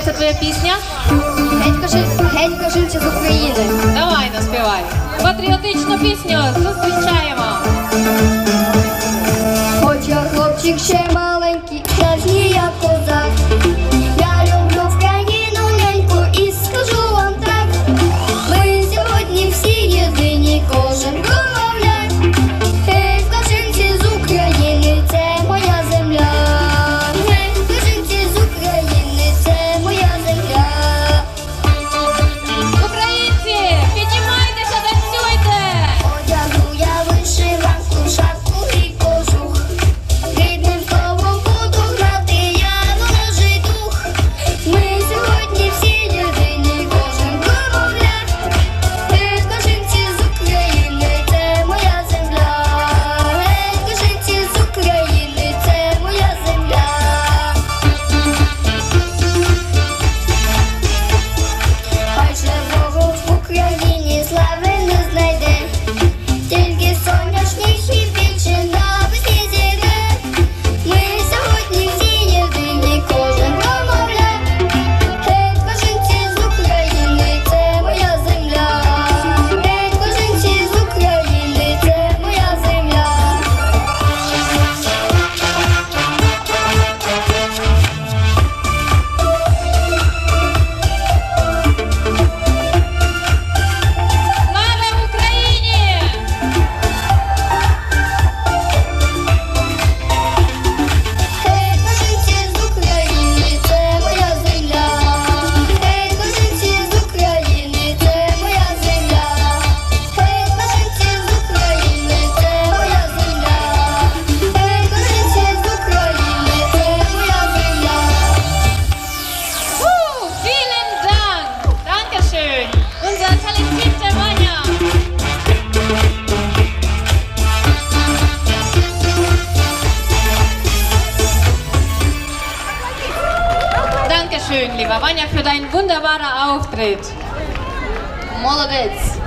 Це твоя пісня? Генька жив, з України. Давай наспівай. Патріотичну пісню зустрічаємо. Хоча хлопчик ще schön, lieber Vanya, für deinen wunderbaren Auftritt. Молодец!